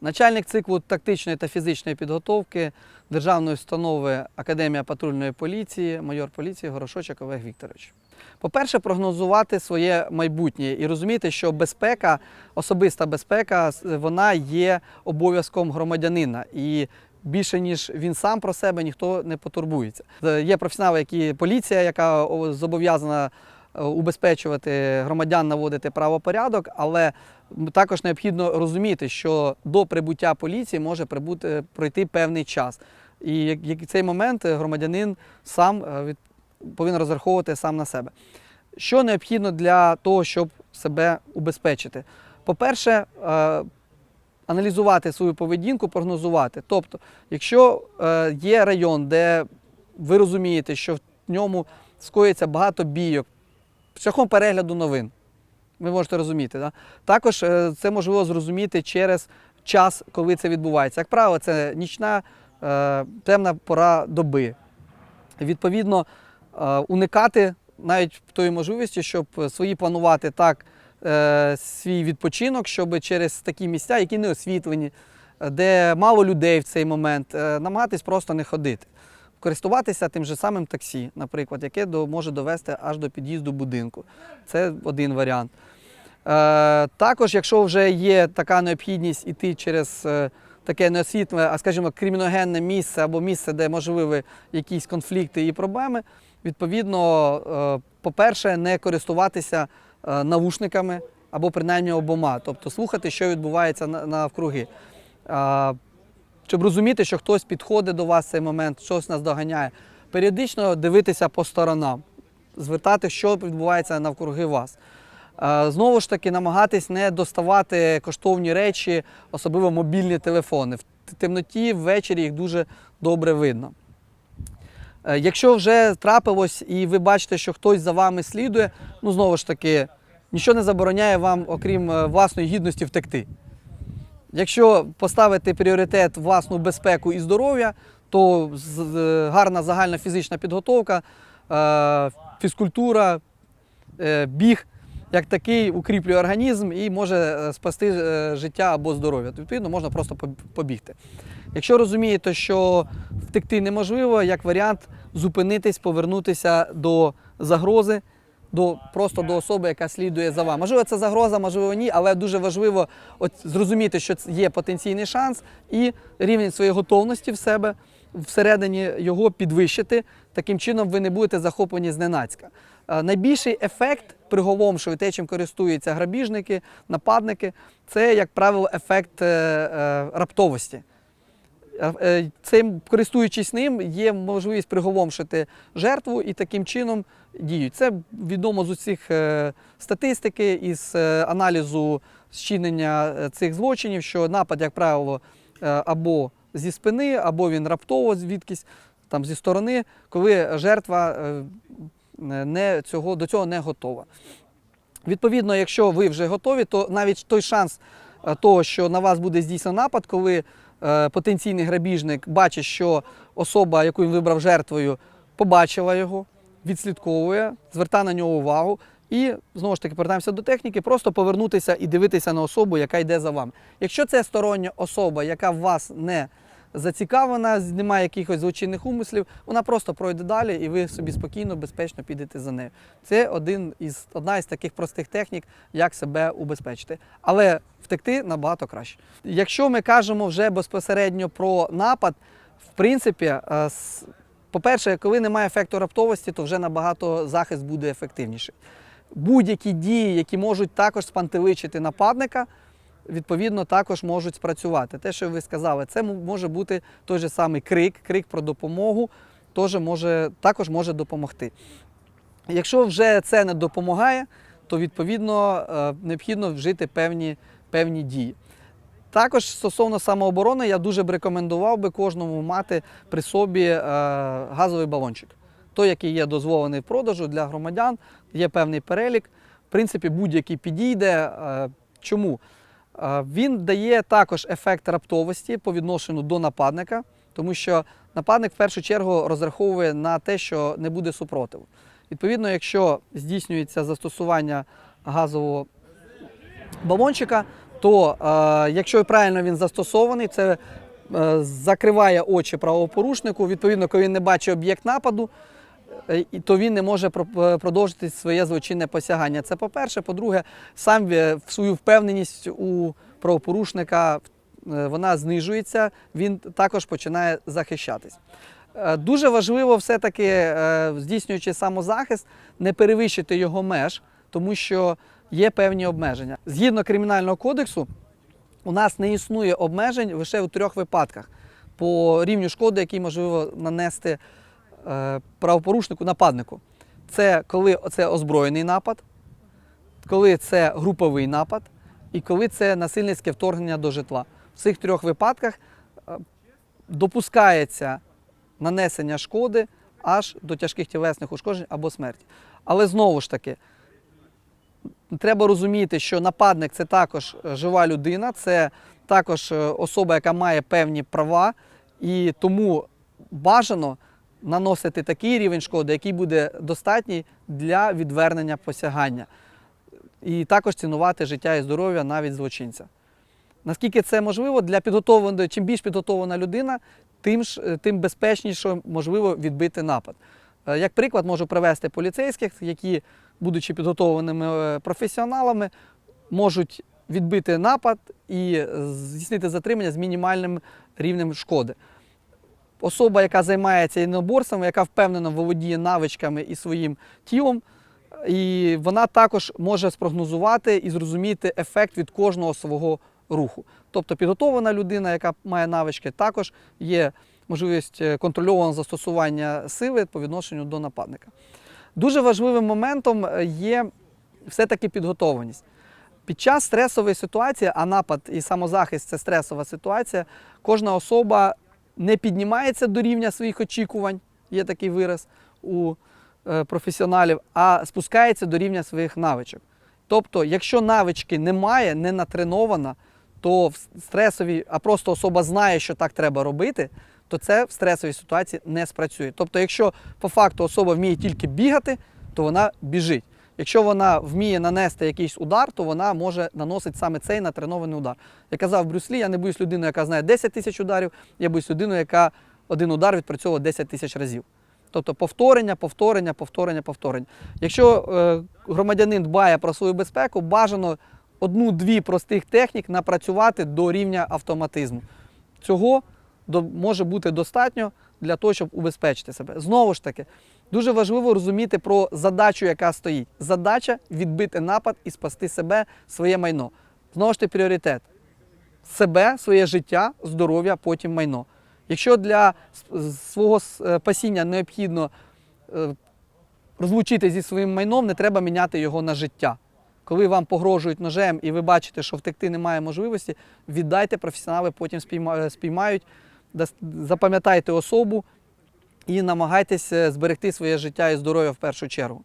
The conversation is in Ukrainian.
Начальник циклу тактичної та фізичної підготовки Державної установи Академія патрульної поліції, майор поліції Горошочок Олег Вікторович. По-перше, прогнозувати своє майбутнє і розуміти, що безпека, особиста безпека, вона є обов'язком громадянина. І більше ніж він сам про себе ніхто не потурбується. Е, Є професіонали, які поліція, яка зобов'язана е, убезпечувати громадян, наводити правопорядок, але також необхідно розуміти, що до прибуття поліції може прибути пройти певний час. І як- цей момент громадянин сам е, повинен розраховувати сам на себе. Що необхідно для того, щоб себе убезпечити? По-перше, е, аналізувати свою поведінку, прогнозувати. Тобто, якщо е, є район, де ви розумієте, що в ньому скоїться багато бійок, шляхом перегляду новин, ви можете розуміти. Да? Також е, це можливо зрозуміти через час, коли це відбувається. Як правило, це нічна е, темна пора доби. Відповідно, е, уникати навіть тої можливості, щоб свої планувати так свій відпочинок, щоб через такі місця, які не освітлені, де мало людей в цей момент, намагатись просто не ходити. Користуватися тим же самим таксі, наприклад, яке може довести аж до під'їзду будинку. Це один варіант. Е, також, якщо вже є така необхідність іти через е, таке неосвітлене, а скажімо, криміногенне місце або місце, де можливі якісь конфлікти і проблеми, відповідно, е, по-перше, не користуватися навушниками або принаймні обома, тобто слухати, що відбувається навкруги. Щоб розуміти, що хтось підходить до вас в цей момент, щось нас доганяє. Періодично дивитися по сторонам, звертати, що відбувається навкруги вас. Е, Знову ж таки, намагатись не доставати коштовні речі, особливо мобільні телефони. В темноті ввечері їх дуже добре видно. Е, Якщо вже трапилось і ви бачите, що хтось за вами слідує, ну знову ж таки, нічого не забороняє вам, окрім е, власної гідності, втекти. Якщо поставити пріоритет власну безпеку і здоров'я, то гарна загальна фізична підготовка, фізкультура, біг як такий укріплює організм і може е, спасти е, життя або здоров'я. Відповідно, можна просто побігти. Якщо розумієте, що втекти неможливо, як варіант зупинитись, повернутися до загрози, до, просто до особи, яка слідує за вами. Можливо, це загроза, можливо, ні, але дуже важливо от зрозуміти, що є потенційний шанс, і рівень своєї готовності в себе всередині його підвищити. Таким чином ви не будете захоплені зненацька. Е, Найбільший ефект приголомшує те, чим користуються грабіжники, нападники, це, як правило, ефект е, е, раптовості. Е, Цим, користуючись ним, є можливість приголомшити жертву і таким чином діють. Це відомо з усіх статистики, із аналізу зчинення цих злочинів, що напад, як правило, або зі спини, або він раптово звідкись там зі сторони, коли жертва не, цього, до цього не готова. Відповідно, якщо ви вже готові, то навіть той шанс е, того, що на вас буде здійснено напад, коли е, потенційний грабіжник бачить, що особа, яку він вибрав жертвою, побачила його, відслідковує, звертає на нього увагу. І знову ж таки повертаємося до техніки, просто повернутися і дивитися на особу, яка йде за вами. Якщо це стороння особа, яка вас не зацікавлена, немає якихось злочинних умислів, вона просто пройде далі, і ви собі спокійно, безпечно підете за нею. Це один із, одна із таких простих технік, як себе убезпечити. Але втекти набагато краще. Якщо ми кажемо вже безпосередньо про напад, в принципі, е, по-перше, коли немає ефекту раптовості, то вже набагато захист буде ефективніший. Будь-які дії, які можуть також спантеличити нападника, відповідно також можуть спрацювати. Те, що ви сказали, це може бути той же самий крик, крик про допомогу, теж може, також може допомогти. Якщо вже це не допомагає, то відповідно е, необхідно вжити певні, певні дії. Також стосовно самооборони, я дуже б рекомендував би кожному мати при собі е, газовий балончик. Той, який є дозволений в продажу для громадян, є певний перелік. В принципі, будь-який підійде. Е, чому? Він дає також ефект раптовості по відношенню до нападника, тому що нападник в першу чергу розраховує на те, що не буде супротиву. Відповідно, якщо здійснюється застосування газового балончика, то е, якщо правильно він застосований, це е, закриває очі правопорушнику. Відповідно, коли він не бачить об'єкт нападу, то він не може е, продовжити своє злочинне посягання. Це по-перше. По-друге, сам е, свою впевненість у правопорушника е, вона знижується, він також починає захищатись. Е, Дуже важливо все-таки, е, здійснюючи самозахист, не перевищити його меж, тому що є певні обмеження. Згідно кримінального кодексу, у нас не існує обмежень лише у трьох випадках по рівню шкоди, який можливо нанести е, правопорушнику, нападнику. Це коли це озброєний напад, коли це груповий напад і коли це насильницьке вторгнення до житла. В цих трьох випадках е, допускається нанесення шкоди аж до тяжких тілесних ушкоджень або смерті. Але знову ж таки, треба розуміти, що нападник це також е, жива людина, це також е, особа, яка має певні права, і тому бажано наносити такий рівень шкоди, який буде достатній для відвернення посягання. І також цінувати життя і здоров'я навіть злочинця. Наскільки це можливо, для підготовленої, чим більш підготовлена людина, тим, ж, е, тим безпечніше можливо відбити напад. Е, Як приклад, можу привести поліцейських, які, будучи підготовленими е, професіоналами, можуть відбити напад і здійснити затримання з мінімальним рівнем шкоди. Особа, яка займається єдиноборствами, яка впевнено володіє навичками і своїм тілом, і вона також може спрогнозувати і зрозуміти ефект від кожного свого руху. Тобто підготовлена людина, яка має навички, також є можливість е, контрольованого застосування сили по відношенню до нападника. Дуже важливим моментом е, є все-таки підготовленість. Під час стресової ситуації, а напад і самозахист це стресова ситуація, кожна особа не піднімається до рівня своїх очікувань, є такий вираз у е, професіоналів, а спускається до рівня своїх навичок. Тобто, якщо навички немає, не натренована, то в стресовій, а просто особа знає, що так треба робити, то це в стресовій ситуації не спрацює. Тобто, якщо по факту особа вміє тільки бігати, то вона біжить. Якщо вона вміє нанести якийсь удар, то вона може наносити саме цей натренований удар. Я казав Брюс Лі, я не боюсь людину, яка знає 10 тисяч ударів, я боюсь людину, яка один удар відпрацьовує 10 тисяч разів. Тобто повторення, повторення, повторення, повторення. Якщо е, громадянин дбає про свою безпеку, бажано одну-дві простих технік напрацювати до рівня автоматизму. Цього може бути достатньо для того, щоб убезпечити себе. Знову ж таки, дуже важливо розуміти про задачу, яка стоїть. Задача відбити напад і спасти себе, своє майно. Знову ж таки, пріоритет. Себе, своє життя, здоров'я, потім майно. Якщо для свого с- пасіння необхідно е, розлучитися зі своїм майном, не треба міняти його на життя. Коли вам погрожують ножем і ви бачите, що втекти немає можливості, віддайте професіонали, потім спіймають, запам'ятайте особу і намагайтесь е, зберегти своє життя і здоров'я в першу чергу.